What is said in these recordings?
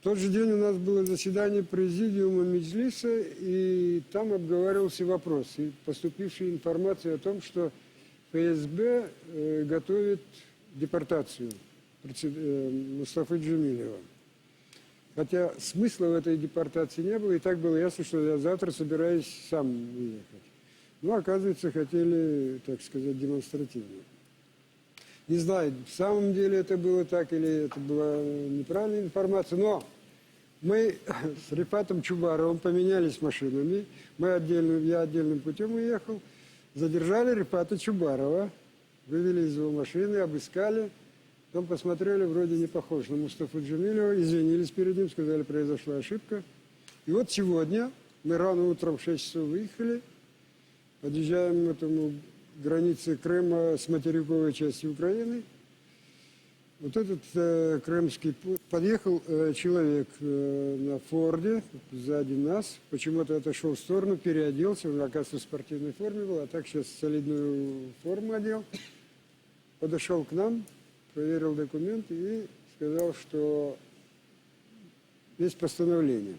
В тот же день у нас было заседание президиума Меджлиса, и там обговаривался вопрос, и поступившая информация о том, что ФСБ э, готовит депортацию э, Мустафы Джемилева. Хотя смысла в этой депортации не было, и так было ясно, что я завтра собираюсь сам уехать. Но, оказывается, хотели, так сказать, демонстративно. Не знаю, в самом деле это было так или это была неправильная информация, но мы с Рифатом Чубаровым поменялись машинами, мы отдельно, я отдельным путем уехал, задержали Рифата Чубарова, вывели из его машины, обыскали, потом посмотрели, вроде не похож на Мустафу Джамилева, извинились перед ним, сказали, произошла ошибка. И вот сегодня мы рано утром в 6 часов выехали, подъезжаем к этому границе Крыма с материковой части Украины. Вот этот э, крымский путь. Подъехал э, человек э, на Форде сзади нас. Почему-то отошел в сторону, переоделся. Он, оказывается, в спортивной форме был, а так сейчас солидную форму одел. Подошел к нам, проверил документы и сказал, что есть постановление.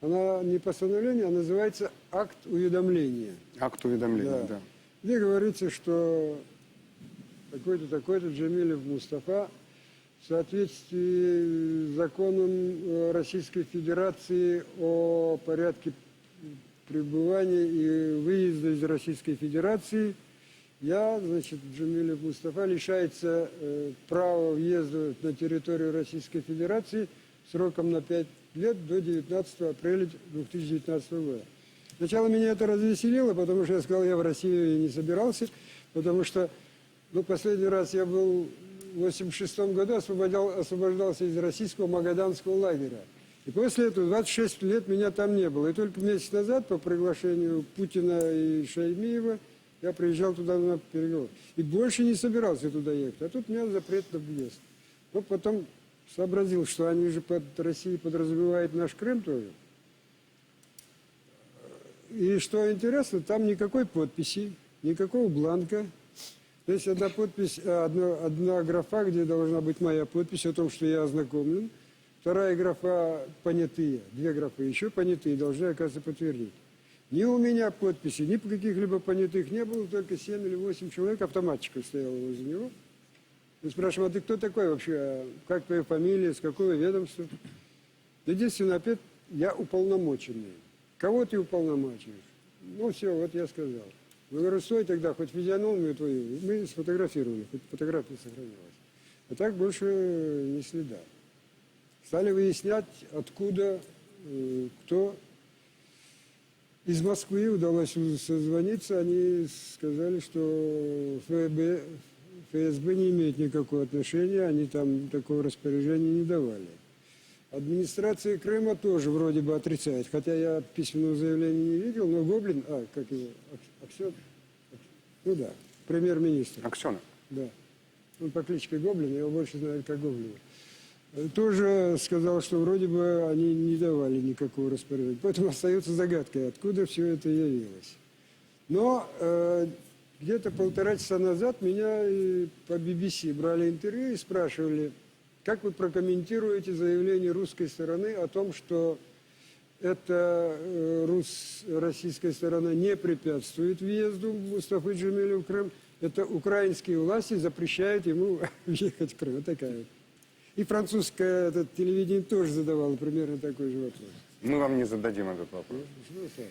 Она не постановление, а называется акт уведомления. Акт уведомления, да. Где говорится, что такой-то, такой-то Джамилев Мустафа в соответствии с законом э, Российской Федерации о порядке пребывания и выезда из Российской Федерации, я, значит, Джамилев Мустафа лишается э, права въезда на территорию Российской Федерации сроком на 5 лет до 19 апреля 2019 года. Сначала меня это развеселило, потому что я сказал, я в Россию не собирался, потому что, ну, последний раз я был в 86 году, освободил, освобождался из российского Магаданского лагеря. И после этого 26 лет меня там не было. И только месяц назад по приглашению Путина и Шаймиева я приезжал туда на переговоры. И больше не собирался туда ехать. А тут у меня запрет на въезд. Но потом сообразил, что они же под Россией подразумевают наш Крым тоже. И что интересно, там никакой подписи, никакого бланка. Есть одна подпись, а, одна, одна графа, где должна быть моя подпись о том, что я ознакомлен. Вторая графа понятые, две графы еще понятые, должны, оказывается, подтвердить. Ни у меня подписи, ни по каких-либо понятых не было, только 7 или 8 человек, автоматчиков стояло возле него. И спрашиваю, а ты кто такой вообще? А Как твоя фамилия, с какого ведомства? Единственное, опять я уполномоченный. Кого ты уполномачиваешь? Ну все, вот я сказал. Стой тогда, хоть физиономию твою. Мы сфотографировали, хоть фотография сохранилась. А так больше ни следа. Стали выяснять, откуда, э, кто. Из Москвы удалось созвониться. Они сказали, что ФСБ, ФСБ не имеет никакого отношения, они там такого распоряжения не давали. Администрация Крыма тоже вроде бы отрицает, хотя я письменного заявления не видел, но Гоблин, а, как его, Ак- Аксен, ну да, премьер-министр, Аксенов. да, он по кличке Гоблин, его больше знают как Гоблина, тоже сказал, что вроде бы они не давали никакого распоряжения. Поэтому остается загадкой, откуда все это явилось. Но э, где-то полтора часа назад меня по BBC брали интервью и спрашивали, как вы прокомментируете заявление русской стороны о том, что эта э, рус, российская сторона не препятствует въезду Мустафы Джамиля в Крым. Это украинские власти запрещают ему въехать в Крым. Вот такая вот. И французское это, телевидение тоже задавало примерно такой же вопрос. Мы вам не зададим этот вопрос. Ну.